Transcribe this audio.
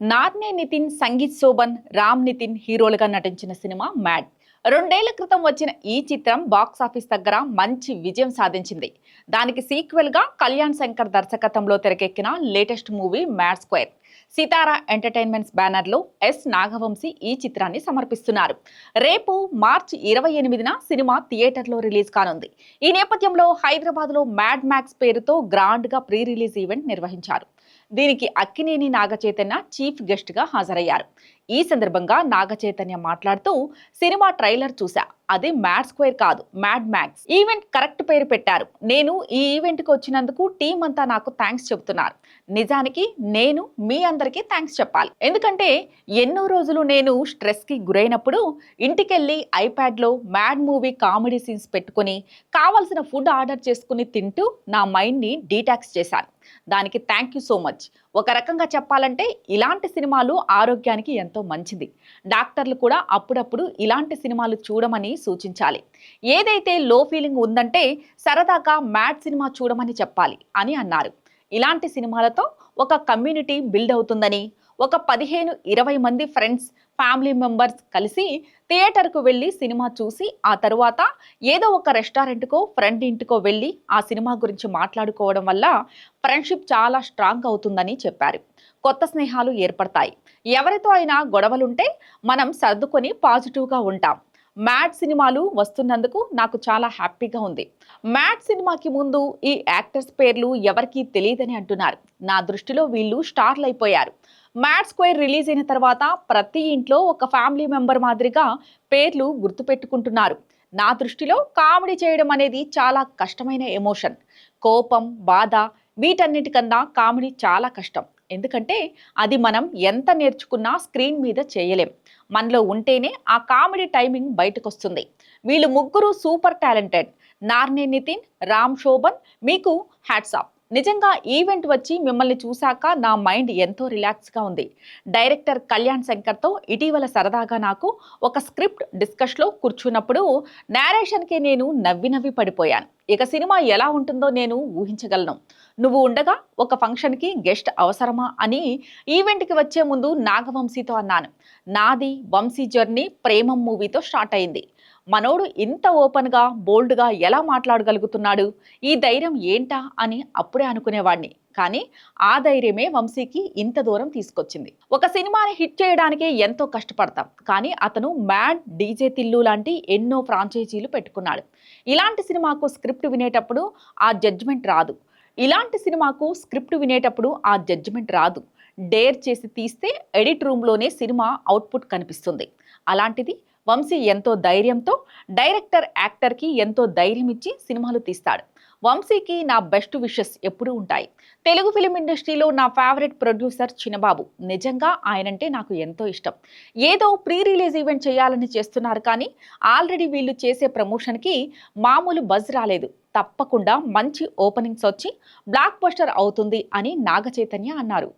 నార్నే నితిన్ సంగీత్ శోభన్ రామ్ నితిన్ హీరోలుగా నటించిన cinema mad. రెండేళ్ళ క్రితం వచ్చిన ఈ చిత్రం బాక్స్ ఆఫీస్ దగ్గర మంచి విజయం సాధించింది. దానికి సీక్వెల్గా కళ్యాణ్ శంకర్ దర్శకత్వంలో తెరకెక్కిన latest movie mad square. Sithara entertainments బ్యానర్లో ఎస్ నాగవంశీ ఈ చిత్రాన్ని సమర్పిస్తున్నారు. రేపు మార్చి ఇరవై ఎనిమిదిన సినిమా థియేటర్లో రిలీజ్ కానుంది. ఈ నేపథ్యంలో హైదరాబాద్లో మ్యాడ్ మ్యాక్స్ పేరుతో గ్రాండ్గా ప్రీ రిలీజ్ ఈవెంట్ నిర్వహించారు. దీనికి అక్కినేని నాగచైతన్య చీఫ్ గెస్ట్గా హాజరయ్యారు. ఈ సందర్భంగా నాగచైతన్య మాట్లాడుతూ సినిమా ట్రైలర్ చూసా అది మ్యాడ్ స్క్వేర్ కాదు మ్యాడ్ మ్యాక్స్. ఈవెంట్ కరెక్ట్ పేరు పెట్టారు. నేను ఈ ఈవెంట్కి వచ్చినందుకు టీం అంతా నాకు థ్యాంక్స్ చెప్తున్నారు నిజానికి నేను మీ అందరికీ థ్యాంక్స్ చెప్పాలి. ఎందుకంటే ఎన్నో రోజులు నేను స్ట్రెస్కి గురైనప్పుడు ఇంటికెళ్ళి ఐప్యాడ్లో మ్యాడ్ మూవీ కామెడీ సీన్స్ పెట్టుకొని కావలసిన ఫుడ్ ఆర్డర్ చేసుకుని తింటూ నా మైండ్ని డీటాక్స్ చేశాను దానికి థ్యాంక్ యూ సో మచ్. ఒక రకంగా చెప్పాలంటే ఇలాంటి సినిమాలు ఆరోగ్యానికి ఎంతో మంచిది. డాక్టర్లు కూడా అప్పుడప్పుడు ఇలాంటి సినిమాలు చూడమని సూచించాలి. ఏదైతే లో ఫీలింగ్ ఉందంటే సరదాగా మ్యాడ్ సినిమా చూడమని చెప్పాలి అని అన్నారు. ఇలాంటి సినిమాలతో ఒక కమ్యూనిటీ బిల్డ్ అవుతుందని ఒక పదిహేను ఇరవై మంది ఫ్రెండ్స్ ఫ్యామిలీ మెంబర్స్ కలిసి థియేటర్కు వెళ్ళి సినిమా చూసి ఆ తరువాత ఏదో ఒక రెస్టారెంట్కో ఫ్రెండ్ ఇంటికో వెళ్ళి ఆ సినిమా గురించి మాట్లాడుకోవడం వల్ల ఫ్రెండ్షిప్ చాలా స్ట్రాంగ్ అవుతుందని చెప్పారు. కొత్త స్నేహాలు ఏర్పడతాయి. ఎవరితో అయినా గొడవలుంటే మనం సర్దుకొని పాజిటివ్గా ఉంటాం. మ్యాడ్ సినిమాలు వస్తున్నందుకు నాకు చాలా హ్యాపీగా ఉంది. మ్యాడ్ సినిమాకి ముందు ఈ యాక్టర్స్ పేర్లు ఎవరికీ తెలియదని అంటున్నారు. నా దృష్టిలో వీళ్ళు స్టార్లు అయిపోయారు మ్యాడ్ స్క్వేర్ రిలీజ్ అయిన తర్వాత ప్రతి ఇంట్లో ఒక ఫ్యామిలీ మెంబర్ మాదిరిగా పేర్లు గుర్తుపెట్టుకుంటున్నారు. నా దృష్టిలో కామెడీ చేయడం అనేది చాలా కష్టమైన ఎమోషన్. కోపం బాధ వీటన్నిటికన్నా కామెడీ చాలా కష్టం. ఎందుకంటే అది మనం ఎంత నేర్చుకున్నా స్క్రీన్ మీద చేయలేం. మనలో ఉంటేనే ఆ కామెడీ టైమింగ్ బయటకు వస్తుంది వీళ్ళు ముగ్గురు సూపర్ టాలెంటెడ్. నార్నే నితిన్ రామ్ శోభన్ మీకు హ్యాట్సాప్ నిజంగా ఈవెంట్ వచ్చి మిమ్మల్ని చూశాక నా మైండ్ ఎంతో రిలాక్స్గా ఉంది. డైరెక్టర్ కళ్యాణ్ శంకర్తో ఇటీవల సరదాగా నాకు ఒక స్క్రిప్ట్ డిస్కష్లో కూర్చున్నప్పుడు నేరేషన్కి నేను నవ్వి నవ్వి పడిపోయాను. ఇక సినిమా ఎలా ఉంటుందో నేను ఊహించగలను. నువ్వు ఉండగా ఒక ఫంక్షన్కి గెస్ట్ అవసరమా అని ఈవెంట్కి వచ్చే ముందు నాగవంశీతో అన్నాను. నాది వంశీ జర్నీ ప్రేమం మూవీతో స్టార్ట్ అయింది. మనోడు ఇంత ఓపెన్గా బోల్డ్గా ఎలా మాట్లాడగలుగుతున్నాడు? ఈ ధైర్యం ఏంటా అని అప్పుడే అనుకునేవాడిని కానీ ఆ ధైర్యమే వంశీకి ఇంత దూరం తీసుకొచ్చింది. ఒక సినిమాని హిట్ చేయడానికి ఎంతో కష్టపడతాం. కానీ అతను మ్యాడ్ డీజే తిల్లు లాంటి ఎన్నో ఫ్రాంచైజీలు పెట్టుకున్నాడు. ఇలాంటి సినిమాకు స్క్రిప్ట్ వినేటప్పుడు ఆ జడ్జ్మెంట్ రాదు. ఇలాంటి సినిమాకు స్క్రిప్ట్ వినేటప్పుడు ఆ జడ్జిమెంట్ రాదు. డేర్ చేసి తీస్తే ఎడిట్ రూమ్లోనే సినిమా అవుట్పుట్ కనిపిస్తుంది. అలాంటిది వంశీ ఎంతో ధైర్యంతో డైరెక్టర్ యాక్టర్కి ఎంతో ధైర్యం ఇచ్చి సినిమాలు తీస్తాడు. వంశీకి నా బెస్ట్ విషెస్ ఎప్పుడూ ఉంటాయి. తెలుగు ఫిలిం ఇండస్ట్రీలో నా ఫేవరెట్ ప్రొడ్యూసర్ చిన్నబాబు. నిజంగా ఆయనంటే నాకు ఎంతో ఇష్టం. ఏదో ప్రీ రిలీజ్ ఈవెంట్ చేయాలని చేస్తున్నారు కానీ ఆల్రెడీ వీళ్ళు చేసే ప్రమోషన్కి మామూలు బజ్ రాలేదు. తప్పకుండా మంచి ఓపెనింగ్స్ వచ్చి బ్లాక్ బస్టర్ అవుతుంది అని నాగ చైతన్య అన్నారు.